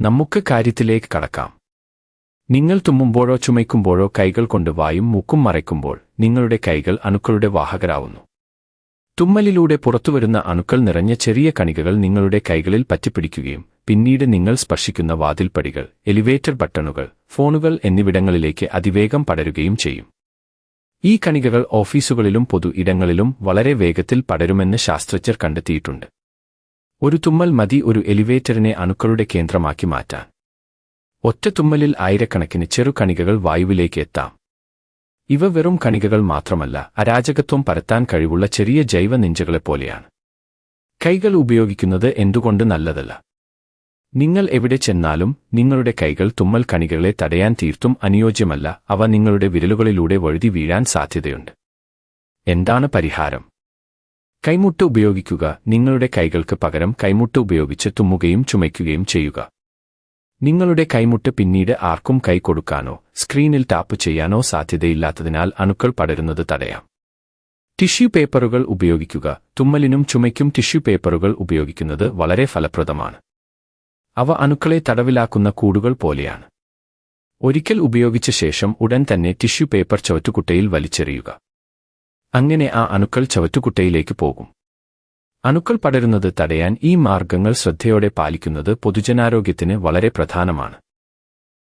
നമുക്ക് കാര്യത്തിലേക്ക് കടക്കാം. നിങ്ങൾ തുമ്മുമ്പോഴോ ചുമയ്ക്കുമ്പോഴോ കൈകൾ കൊണ്ട് വായും മൂക്കും മറയ്ക്കുമ്പോൾ നിങ്ങളുടെ കൈകൾ അണുക്കളുടെ വാഹകരാവുന്നു. തുമ്മലിലൂടെ പുറത്തുവരുന്ന അണുക്കൾ നിറഞ്ഞ ചെറിയ കണികകൾ നിങ്ങളുടെ കൈകളിൽ പറ്റിപ്പിടിക്കുകയും പിന്നീട് നിങ്ങൾ സ്പർശിക്കുന്ന വാതിൽപ്പടികൾ എലിവേറ്റർ ബട്ടണുകൾ ഫോണുകൾ എന്നിവിടങ്ങളിലേക്ക് അതിവേഗം പടരുകയും ചെയ്യും. ഈ കണികകൾ ഓഫീസുകളിലും പൊതു ഇടങ്ങളിലും വളരെ വേഗത്തിൽ പടരുമെന്ന് ശാസ്ത്രജ്ഞർ കണ്ടെത്തിയിട്ടുണ്ട്. ഒരു തുമ്മൽ മതി ഒരു എലിവേറ്ററിനെ അണുക്കളുടെ കേന്ദ്രമാക്കി മാറ്റാൻ. ഒറ്റ തുമ്മലിൽ ആയിരക്കണക്കിന് ചെറു കണികകൾ വായുവിലേക്ക് എത്താം. ഇവ വെറും കണികകൾ മാത്രമല്ല അരാജകത്വം പരത്താൻ കഴിവുള്ള ചെറിയ ജൈവ നെഞ്ചകളെപ്പോലെയാണ് കൈകൾ ഉപയോഗിക്കുന്നത് എന്തുകൊണ്ട് നല്ലതല്ല? നിങ്ങൾ എവിടെ ചെന്നാലും നിങ്ങളുടെ കൈകൾ തുമ്മൽ കണികകളെ തടയാൻ തീർത്തും അനുയോജ്യമല്ല അവ നിങ്ങളുടെ വിരലുകളിലൂടെ വഴുതി വീഴാൻ സാധ്യതയുണ്ട്. എന്താണ് പരിഹാരം? കൈമുട്ട് ഉപയോഗിക്കുക. നിങ്ങളുടെ കൈകൾക്ക് പകരം കൈമുട്ട് ഉപയോഗിച്ച് തുമ്മുകയും ചുമയ്ക്കുകയും ചെയ്യുക. നിങ്ങളുടെ കൈമുട്ട് പിന്നീട് ആർക്കും കൈ കൊടുക്കാനോ സ്ക്രീനിൽ ടാപ്പ് ചെയ്യാനോ സാധ്യതയില്ലാത്തതിനാൽ അണുക്കൾ പടരുന്നത് തടയാം. ടിഷ്യൂ പേപ്പറുകൾ ഉപയോഗിക്കുക. തുമ്മലിനും ചുമയ്ക്കും ടിഷ്യൂ പേപ്പറുകൾ ഉപയോഗിക്കുന്നത് വളരെ ഫലപ്രദമാണ്. അവ അണുക്കളെ തടവിലാക്കുന്ന കൂടുകൾ പോലെയാണ്. ഒരിക്കൽ ഉപയോഗിച്ച ശേഷം ഉടൻ തന്നെ ടിഷ്യൂ പേപ്പർ ചവറ്റുകുട്ടയിൽ വലിച്ചെറിയുക. അങ്ങനെ ആ അണുക്കൾ ചവറ്റുകുട്ടയിലേക്ക് പോകും. അണുക്കൾ പടരുന്നത് തടയാൻ ഈ മാർഗങ്ങൾ ശ്രദ്ധയോടെ പാലിക്കുന്നത് പൊതുജനാരോഗ്യത്തിന് വളരെ പ്രധാനമാണ്.